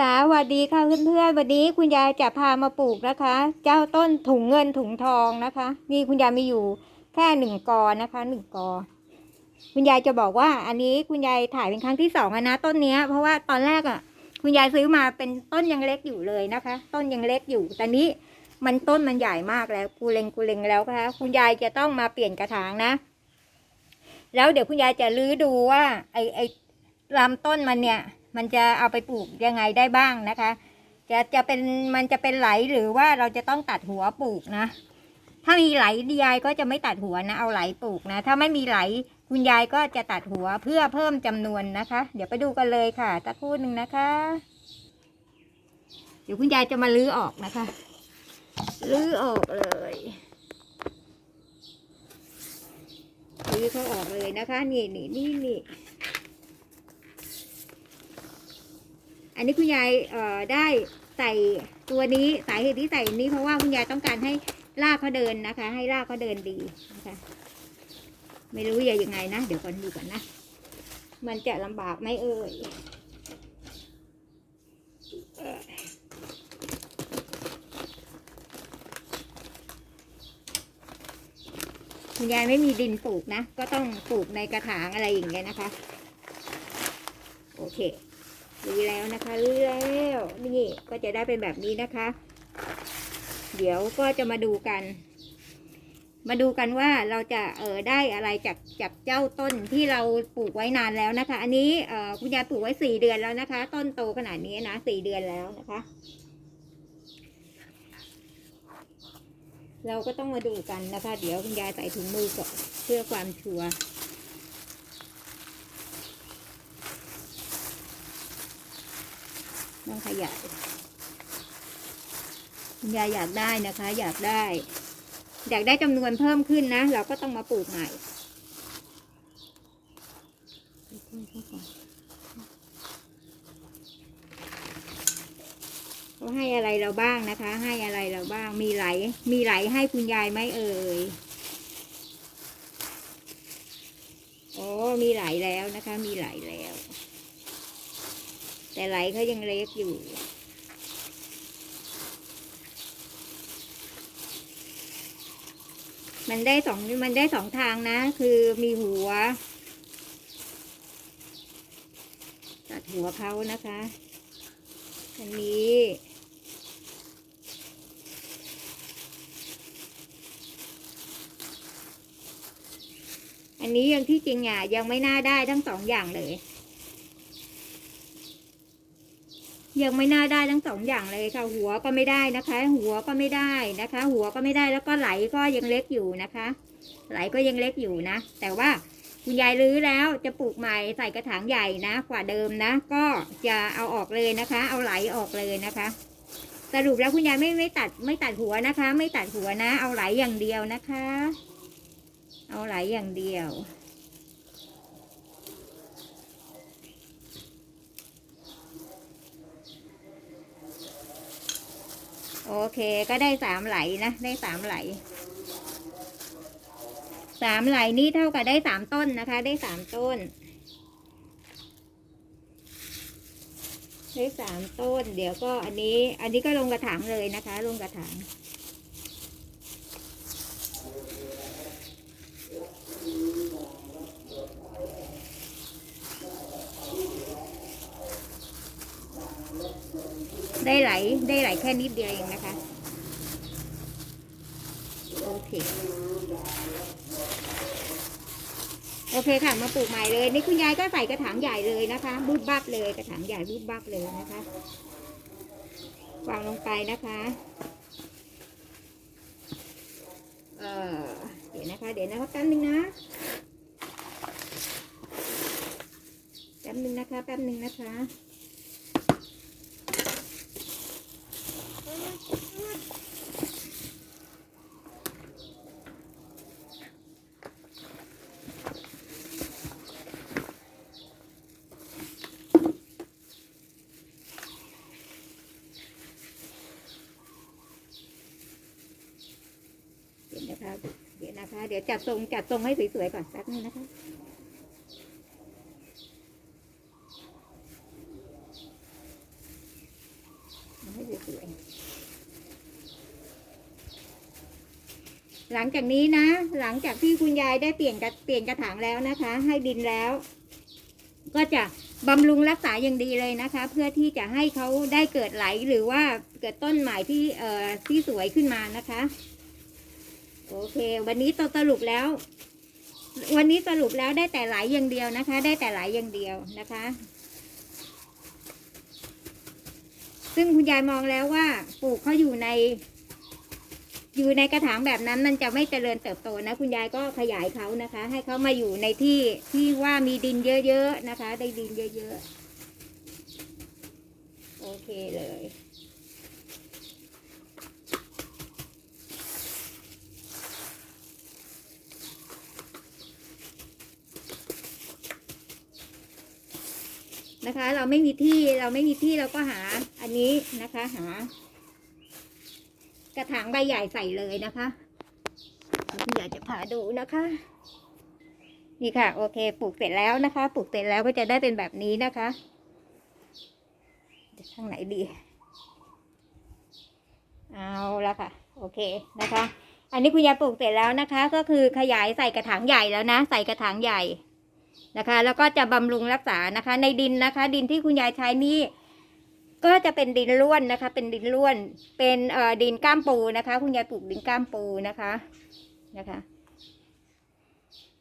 สวัสดีค่ะเพื่อนๆวันนี้คุณยายจะพามาปลูกนะคะ เจ้าต้นถุงเงินถุงทองนะคะ นี่คุณยายมีอยู่แค่หนึ่งกอนะคะหนึ่งกอ คุณยายจะบอกว่า อันนี้คุณยายถ่ายเป็นครั้งที่สองนะต้นเนี้ย เพราะว่าตอนแรกอะ คุณยายซื้อมาเป็นต้นยังเล็กอยู่เลยนะคะ ต้นยังเล็กอยู่แต่นี้มันต้นมันใหญ่มากแล้วกูเลงกูเลงแล้วค่ะคุณยายจะต้องมาเปลี่ยนกระถางนะ แล้วเดี๋ยวคุณยายจะลื้อดูว่า ไอไอลำต้นมันเนี่ย มันจะเอาไปปลูกยังไงได้บ้างนะคะ จะจะเป็นมันจะเป็นไหลหรือว่าเราจะต้องตัดหัวปลูกนะ ถ้ามีไหลยายก็จะไม่ตัดหัวนะเอาไหลปลูกนะ ถ้าไม่มีไหลคุณยายก็จะตัดหัวเพื่อเพิ่มจำนวนนะคะ เดี๋ยวไปดูกันเลยค่ะตะคู่หนึ่งนะคะ เดี๋ยวคุณยายจะมาลื้อออกนะคะลื้อออกเลยลื้อเขาออกเลยนะคะ นี่นี่นี่นี่ นนี้คุณยายได้ใส่ตัวนี้สาเหตุที่ใส่นี้เพราะว่าคุณยายต้องการให้รากเขาเดินนะคะ ให้รากเขาเดินดีนะคะไม่รู้ยายยังไงนะ เดี๋ยวก่อนดูก่อนนะ มันจะลำบากไหมเอ่ยคุณยายไม่มีดินปลูกนะ ก็ต้องปลูกในกระถางอะไรอย่างเงี้ยนะคะ โอเค รู้แล้วนะคะรู้แล้วนี่ก็จะได้เป็นแบบนี้นะคะ เดี๋ยวก็จะมาดูกัน มาดูกันว่าเราจะเออได้อะไรจากจากเจ้าต้นที่เราปลูกไว้นานแล้วนะคะ อันนี้เออคุณยายปลูกไว้สี่เดือนแล้วนะคะ ต้นโตขนาดนี้นะสี่เดือนแล้วนะคะ เราก็ต้องมาดูกันนะคะ เดี๋ยวคุณยายใส่ถุงมือก่อนเพื่อความชัวร์ ต้องขยายคุณยายอยากได้นะคะ อยากได้ อยากได้จำนวนเพิ่มขึ้นนะ เราก็ต้องมาปลูกใหม่เขาให้อะไรเราบ้างนะคะ ให้อะไรเราบ้าง มีไหล มีไหลให้คุณยายไหมเอ่ยโอ้มีไหลแล้วนะคะ มีไหลแล้ว แต่ไหลเขายังเล็กอยู่ มันได้สองมันได้สองทางนะ คือมีหัว ตัดหัวเขานะคะ อันนี้อันนี้ยังที่จริงอะยังไม่น่าได้ทั้งสองอย่างเลย ยังไม่น่าได้ทั้งสองอย่างเลยค่ะ หัวก็ไม่ได้นะคะ หัวก็ไม่ได้นะคะ หัวก็ไม่ได้แล้วก็ไหลก็ยังเล็กอยู่นะคะ ไหลก็ยังเล็กอยู่นะ แต่ว่าคุณยายรื้อแล้วจะปลูกใหม่ใส่กระถางใหญ่นะกว่าเดิมนะ ก็จะเอาออกเลยนะคะ เอาไหลออกเลยนะคะสรุปแล้วคุณยายไม่ไม่ตัดไม่ตัดหัวนะคะ ไม่ตัดหัวนะ เอาไหลอย่างเดียวนะคะ เอาไหลอย่างเดียว โอเคก็ได้สามไหลนะ ได้สามไหลสามไหลนี่เท่ากับได้สามต้นนะคะ ได้สามต้น ได้สามต้น เดี๋ยวก็อันนี้ อันนี้ก็ลงกระถางเลยนะคะ ลงกระถาง ได้ไหลได้ไหลแค่นิดเดียวเองนะคะ โอเค โอเคค่ะ มาปลูกใหม่เลย นี่คุณยายก็ใส่กระถางใหญ่เลยนะคะบูบบับเลยกระถางใหญ่บูบบับเลยนะคะวางลงไปนะคะเออเดี๋ยวนะคะ เดี๋ยวนะคะแป๊บนึงนะแป๊บนึงนะคะ แป๊บนึงนะคะ นะคะเดี๋ยวนะคะ เดี๋ยวจัดทรงจัดทรงให้สวยๆก่อนแป๊บนึงนะคะให้สวยๆหลังจากนี้นะ หลังจากที่คุณยายได้เปลี่ยนกระเปลี่ยนกระถางแล้วนะคะ ให้ดินแล้ว ก็จะบำรุงรักษาอย่างดีเลยนะคะ เพื่อที่จะให้เขาได้เกิดไหลหรือว่าเกิดต้นใหม่ที่เอ่อที่สวยขึ้นมานะคะ โอเค วันนี้ตสรุปแล้ว วันนี้สรุปแล้วได้แต่ไหลอย่างเดียวนะคะ ได้แต่ไหลอย่างเดียวนะคะ ซึ่งคุณยายมองแล้วว่าปลูกเขาอยู่ใน อยู่ในกระถางแบบนั้นมันจะไม่เจริญเติบโตนะ คุณยายก็ขยายเขานะคะ ให้เขามาอยู่ในที่ที่ว่ามีดินเยอะๆนะคะ ได้ดินเยอะๆ โอเคเลย นะคะ เราไม่มีที่เราไม่มีที่เราก็หาอันนี้นะคะหา กระถางใบใหญ่ใส่เลยนะคะอยากจะพาดูนะคะ นี่ค่ะ โอเคปลูกเสร็จแล้วนะคะ ปลูกเสร็จแล้วก็จะได้เป็นแบบนี้นะคะจะทางไหนดี เอาละค่ะ โอเคนะคะ อันนี้คุณยายปลูกเสร็จแล้วนะคะ ก็คือขยายใส่กระถางใหญ่แล้วนะ ใส่กระถางใหญ่ นะคะ แล้วก็จะบำรุงรักษานะคะ ในดินนะคะ ดินที่คุณยายใช้นี่ก็จะเป็นดินร่วนนะคะ เป็นดินร่วน เป็นเอ่อดินก้ามปูนะคะ คุณยายปลูกดินก้ามปูนะคะนะคะ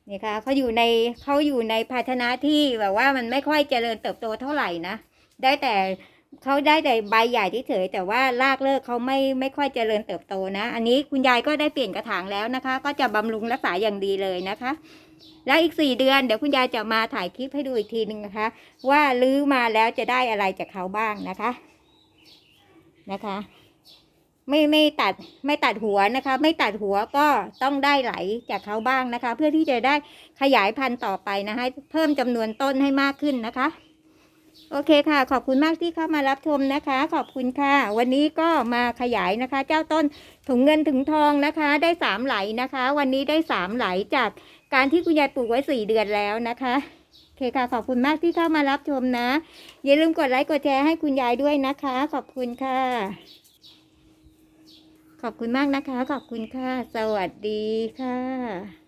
นี่ค่ะเขาอยู่ในเขาอยู่ในภาชนะที่แบบว่ามันไม่ค่อยเจริญเติบโตเท่าไหร่นะได้แต่เขาได้แต่ใบใหญ่ที่เฉยแต่ว่ารากเลิกเขาไม่ไม่ค่อยเจริญเติบโตนะ อันนี้คุณยายก็ได้เปลี่ยนกระถางแล้วนะคะ ก็จะบำรุงรักษาอย่างดีเลยนะคะ แล้วอีกสี่เดือนเดี๋ยวคุณยายจะมาถ่ายคลิปให้ดูอีกทีหนึ่งนะคะ ว่าลื้อมาแล้วจะได้อะไรจากเขาบ้างนะคะ นะคะ ไม่ไม่ตัดไม่ตัดหัวนะคะ ไม่ตัดหัวก็ต้องได้ไหลจากเขาบ้างนะคะ เพื่อที่จะได้ขยายพันธุ์ต่อไปนะคะเพิ่มจำนวนต้นให้มากขึ้นนะคะ โอเคค่ะ ขอบคุณมากที่เข้ามารับชมนะคะ ขอบคุณค่ะ วันนี้ก็มาขยายนะคะ เจ้าต้นถุงเงินถุงทองนะคะ ได้สามไหลนะคะ วันนี้ได้สามไหลจากการที่คุณยายปลูกไว้สี่เดือนแล้วนะคะโอเคค่ะ ขอบคุณมากที่เข้ามารับชมนะ อย่าลืมกดไลค์กดแชร์ให้คุณยายด้วยนะคะ ขอบคุณค่ะ ขอบคุณมากนะคะ ขอบคุณค่ะ สวัสดีค่ะ